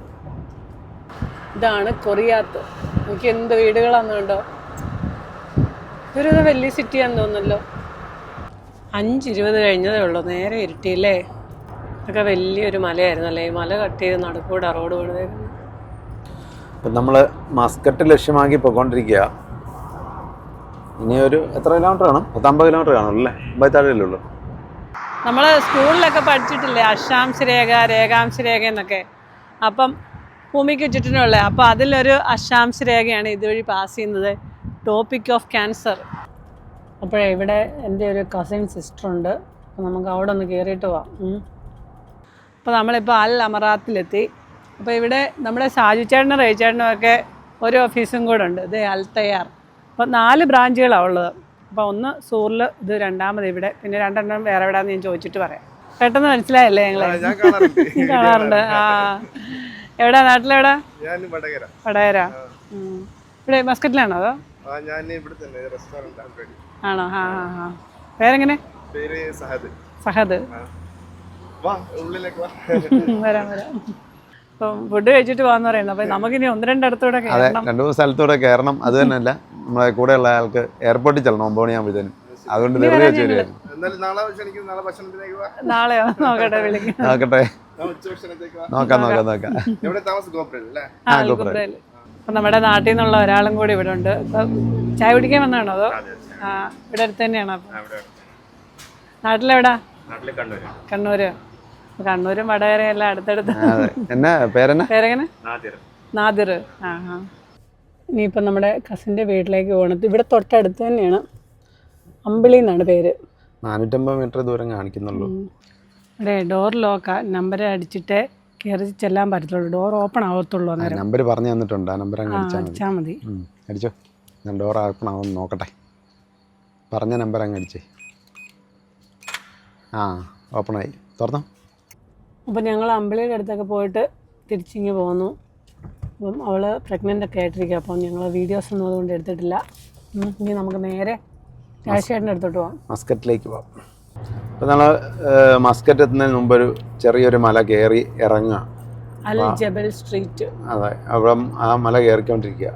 ഇതാണ് കൊറിയാത്ത്. എനിക്ക് എന്ത് വീടുകളാന്ന് കണ്ടോ. ഇതൊരു വലിയ സിറ്റിയാന്ന് തോന്നുന്നല്ലോ. അഞ്ച് ഇരുപത് കഴിഞ്ഞതേ ഉള്ളൂ നേരെ ഇരുട്ടിയില്ലേ? ഇതൊക്കെ വലിയൊരു മലയായിരുന്നു അല്ലേ? ഈ മല കട്ട് ചെയ്ത് നടക്കൂടെ റോഡ് പണിതേക്കുന്നത് അപ്പം നമ്മൾ മസ്കറ്റ് ലക്ഷ്യമാക്കി പോയിക്കൊണ്ടിരിക്കുക. ഇനി ഒരു എത്ര കിലോമീറ്റർ കാണും പത്തമ്പത് കിലോമീറ്റർ കാണും അല്ലേ? അമ്പത്താഴല്ലേ ഉള്ളൂ. നമ്മൾ സ്കൂളിലൊക്കെ പഠിച്ചിട്ടില്ലേ? അക്ഷാംശ രേഖ രേഖാംശ രേഖ എന്നൊക്കെ. അപ്പം ഭൂമിക്ക് ചുറ്റിനുള്ളേ അപ്പോൾ അതിലൊരു അക്ഷാംശ രേഖയാണ് ഇതുവഴി പാസ് ചെയ്യുന്നത്. ടോപ്പിക് ഓഫ് ക്യാൻസർ അപ്പോഴേ ഇവിടെ എന്റെ ഒരു കസിൻ സിസ്റ്റർ ഉണ്ട്. നമുക്ക് അവിടെ ഒന്ന് കയറിയിട്ട് പോവാം. അപ്പോൾ നമ്മളിപ്പോൾ അൽ അമറാത്തിലെത്തി. അപ്പോൾ ഇവിടെ നമ്മുടെ ഷാജു ചേട്ടനും റേ ചേട്ടനും ഒക്കെ ഒരു ഓഫീസും കൂടെ ഉണ്ട്. ഇത് അൽ തയ്യാർ. അപ്പോൾ നാല് ബ്രാഞ്ചുകളാണ് ഉള്ളത്. അപ്പോൾ ഒന്ന് സൂറിൽ ഇത് രണ്ടാമത് ഇവിടെ. പിന്നെ രണ്ടെണ്ണം വേറെ എവിടെയാണെന്ന് ഞാൻ ചോദിച്ചിട്ട് പറയാം. പെട്ടെന്ന് മനസ്സിലായല്ലേ ഞങ്ങൾ (laughs) കാണാറുണ്ട്. ആ. എവിടെ? നാട്ടിലെവിടെ? വടകര. ഇവിടെ മസ്കറ്റിലാണോ അതോ? ആണോ. ആ ആ ആ. പേരെങ്ങനെ? പേര് സഹദ് ഫഹദ് വാ ഉള്ളിലേക്ക് വാ (laughs) വരാം വരാം. അപ്പം ഫുഡ് കഴിച്ചിട്ട് പോകാന്ന് പറയുന്നത് അപ്പം നമുക്കിനി ഒന്ന് രണ്ടിടത്തൂടെ അതെ കയറണം രണ്ട് മൂന്ന് സ്ഥലത്തൂടെ കയറണം അത് തന്നെയല്ല നമ്മളെ കൂടെയുള്ള ആൾക്ക് എയർപോർട്ടിൽ ചെല്ലണം. ഒമ്പത് മണിയാകുമ്പോഴത്തേനും അതുകൊണ്ട് ധൃതി വെച്ച് വരികയായിരുന്നു എന്നാലും നാളെ നാളെ ഭക്ഷണത്തിലേക്ക് വാ. നാളെയോ നോക്കട്ടെ വിളിക്കും. നോക്കട്ടെ. നാളെ ഉച്ച ഭക്ഷണത്തേക്ക് വാ. നോക്കാം നോക്കാം. നോക്കാം എവിടെ താമസം? ഗോപുരം അല്ലേ? ആ അപ്പം നമ്മുടെ നാട്ടിൽ നിന്നുള്ള ഒരാളും കൂടി ഇവിടെ ഉണ്ട്. അപ്പം ചായ കുടിക്കാൻ വന്നാണോ അതോ? ആ ഇവിടെ അടുത്ത് തന്നെയാണോ അപ്പം? നാട്ടിലെവിടാ? നാട്ടിൽ കണ്ണൂര്. കണ്ണൂര്. കണ്ണൂരും വടകരയും എല്ലാം അടുത്തടുത്ത്. അതെ. എന്നാ പേരെന്നാ? പേരെങ്ങനെ? നാദിർ. നാദിർ. ആ ആ. ഇനിയിപ്പം നമ്മുടെ കസിന്റെ വീട്ടിലേക്ക് പോകണം ഇവിടെ തൊട്ടടുത്ത് തന്നെയാണ്. അമ്പിളി എന്നാണ് പേര്. നാനൂറ്റമ്പത് മീറ്റർ ദൂരം കാണിക്കുന്നുള്ളൂ. അതെ ഡോർ ലോക്കാ. നമ്പർ അടിച്ചിട്ടേ കയറി ചെല്ലാൻ പറ്റത്തുള്ളൂ. ഡോർ ഓപ്പൺ ആവത്തുള്ളൂ നമ്പർ പറഞ്ഞു തന്നിട്ടുണ്ട്. ആ നമ്പർ അങ്ങ് അടിച്ചാൽ മതി. അടിച്ചോ ഞാൻ ഡോർ ഓപ്പൺ ആവുമെന്ന് നോക്കട്ടെ. പറഞ്ഞ നമ്പർ അങ്ങ് അടിച്ചേ. ആ ഓപ്പണായി തുറന്നോ. അപ്പം ഞങ്ങൾ അമ്പലയുടെ അടുത്തൊക്കെ പോയിട്ട് തിരിച്ചിങ്ങ് പോന്നു. അപ്പം അവൾ പ്രഗ്നന്റ് ഒക്കെ ആയിട്ടിരിക്കുക അപ്പം ഞങ്ങൾ വീഡിയോസ് ഒന്നും അതുകൊണ്ട് എടുത്തിട്ടില്ല. ഇനി നമുക്ക് നേരെ രാജശേഖരന്റെ അടുത്തോട്ട് പോകാം മസ്കറ്റിലേക്ക് പോകാം അപ്പം നമ്മൾ മസ്കറ്റ് എത്തുന്നതിന് മുമ്പ് ഒരു ചെറിയൊരു മല കയറി ഇറങ്ങുക. Al Jabal street. അതെ. അവിടെ ആ മല കയറിക്കൊണ്ടിരിക്കുക.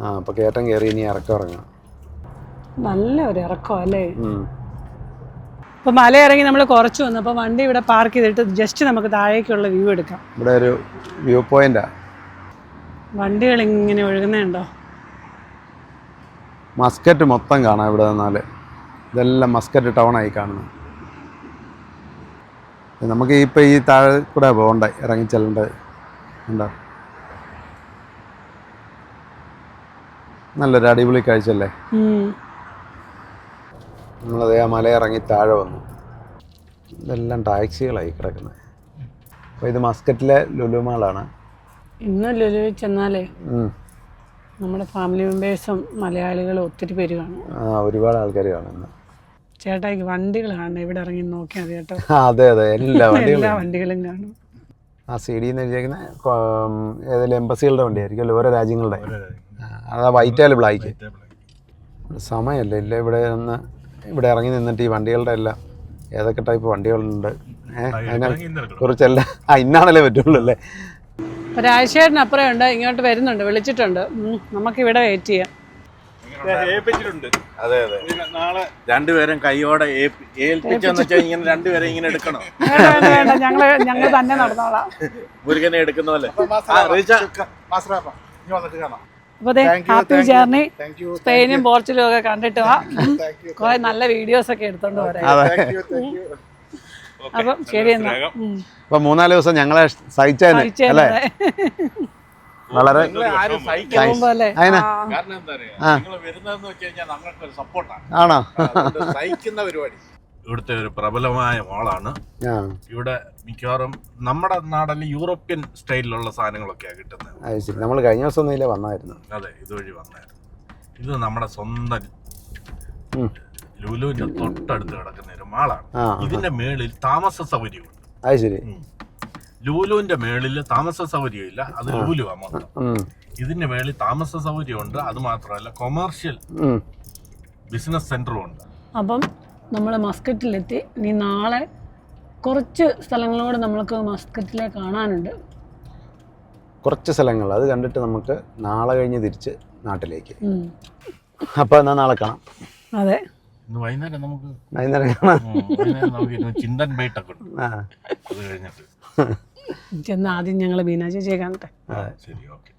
ആ അപ്പോൾ കയറ്റം കയറി ഇനി ഇറക്കം ഇറങ്ങുക. നല്ല ഒരു ഇറക്കം അല്ലേ. അപ്പോൾ മല ഇറങ്ങി നമ്മൾ കുറച്ച് വന്നു. അപ്പോൾ വണ്ടി ഇവിടെ പാർക്ക് ചെയ്തിട്ട് ജസ്റ്റ് നമുക്ക് താഴേക്കുള്ള വ്യൂ എടുക്കാം. ഇവിടെ ഒരു വ്യൂ പോയിന്റാ വണ്ടികൾ ഇങ്ങനെ ഒഴുകുന്നുണ്ടോ? മസ്കറ്റ് മൊത്തം കാണാം ഇവിടെ നിന്നാൽ ഇതെല്ലാം മസ്കറ്റ് ടൗൺ ആയി കാണുന്നു നമുക്ക് ഇപ്പോൾ ഈ താഴെ കൂടെ പോകണ്ട? ഇറങ്ങി ചെല്ലേണ്ടത് ഉണ്ടോ നല്ലൊരു അടിപൊളി കാഴ്ചല്ലേ. നമ്മളതേ ആ മല ഇറങ്ങി താഴെ വന്നു. ഇതെല്ലാം ടാക്സികളായി കിടക്കുന്നത്. അപ്പോൾ ഇത് മസ്കറ്റിലെ ലുലുമാളാണ് ഇന്ന് ലുലു ചെന്നാലേ നമ്മുടെ ഫാമിലി മെമ്പേഴ്സും മലയാളികളും ഒത്തിരി പേര് കാണും. ആ ഒരുപാട് ആൾക്കാർ കാണുന്നു ചേട്ടായിക്ക് വണ്ടികൾ കാണണം ഇവിടെ ഇറങ്ങി നോക്കിയാൽ മതി കേട്ടോ. അതെ അതെ എല്ലാ (laughs) വണ്ടികളും എല്ലാ വണ്ടികളും കാണും. ആ സി ഡി എന്ന് എഴുതിയേക്കുന്ന ഏതെങ്കിലും എംബസികളുടെ വണ്ടിയായിരിക്കും അല്ലേ? ഓരോ രാജ്യങ്ങളുടെ അതാ വൈറ്റ് ആയാലും ബ്ലാക്ക്. സമയമല്ല ഇല്ല ഇവിടെ ഒന്ന് ഇവിടെ ഇറങ്ങി നിന്നിട്ട് ഈ വണ്ടികളുടെ എല്ലാം ഏതൊക്കെ ടൈപ്പ് വണ്ടികളുണ്ട്? അതിനെ കുറിച്ചെല്ലാം. ആ ഇന്നാണല്ലേ പറ്റുള്ളൂ അല്ലേ? അപ്പോൾ ഉണ്ട് ഇങ്ങോട്ട് വരുന്നുണ്ട് വിളിച്ചിട്ടുണ്ട്. നമുക്ക് ഇവിടെ വെയിറ്റ് ചെയ്യാം. അതെ അതെ. രണ്ടുപേരും കൈയോടെ ഏൽപ്പി- ഏൽപ്പിച്ചെന്ന് വെച്ചാൽ ഇങ്ങനെ രണ്ടുപേരെ ഇങ്ങനെ എടുക്കണം? വേണ്ട വേണ്ട വേണ്ട. ഞങ്ങൾ തന്നെ നടന്നോളാം. മുരുകനെ എടുക്കുന്ന പോലെ അപ്പോൾ അതെ ഹാപ്പി ജേർണി. സ്പെയിനും പോർച്ചുഗലും ഒക്കെ കണ്ടിട്ട് വാ. കുറെ നല്ല വീഡിയോസ് ഒക്കെ എടുത്തോണ്ട് വരാം അപ്പം ശരി എന്നാ. അപ്പൊ മൂന്നാൽ ദിവസം ഞങ്ങളെ സഹിച്ചേ അല്ലേ? വളരെ ആണോ. സഹിക്കുന്ന പരിപാടി. ഇവിടുത്തെ ഒരു പ്രബലമായ മോളാണ്. ഇവിടെ മിക്കവാറും നമ്മുടെ നാടല്ല യൂറോപ്യൻ സ്റ്റൈലിലുള്ള സാധനങ്ങളൊക്കെയാണ് കിട്ടുന്നത്. നമ്മൾ കഴിഞ്ഞ ദിവസം ഒന്നുമില്ല വന്നായിരുന്നു? അതെ ഇതുവഴി വന്നായിരുന്നു. ഇത് നമ്മുടെ സ്വന്തം. ലുലുവിന്റെ തൊട്ടടുത്ത് കിടക്കുന്ന ഒരു മാളാണ്. ഇതിന്റെ മേളിൽ താമസ സൗകര്യമുണ്ട്. അത് ശരി. ലുലുവിന്റെ മേളിൽ താമസ സൗകര്യമില്ല അത് ലൂലുവാ മൊത്തം. ഇതിന്റെ മേളിൽ താമസ സൗകര്യമുണ്ട് അത് മാത്രമല്ല കൊമേർഷ്യൽ ബിസിനസ് സെന്ററും ഉണ്ട്. അപ്പം നമ്മൾ മസ്കറ്റിലെത്തി. ഇനി നാളെ കുറച്ച് സ്ഥലങ്ങളോട് നമ്മൾക്ക് മസ്കറ്റിലെ കാണാനുണ്ട്. കുറച്ച് സ്ഥലങ്ങൾ. അത് കണ്ടിട്ട് നമുക്ക് നാളെ കഴിഞ്ഞ് തിരിച്ച് നാട്ടിലേക്ക്. അപ്പൊ അപ്പോൾ എന്നാൽ നാളെ കാണാം. അതെ. ഇന്ന് വൈകുന്നേരം നമുക്ക് വൈകുന്നേരം കാണാം. ചിന്തൻ ബൈട്ടൊക്കെ ആ. അത് കഴിഞ്ഞിട്ട്. ചെന്ന് ആദ്യം ഞങ്ങൾ മീനാ ചേച്ചിയെ കാണട്ടെ. അതെ ശരി ഓക്കെ.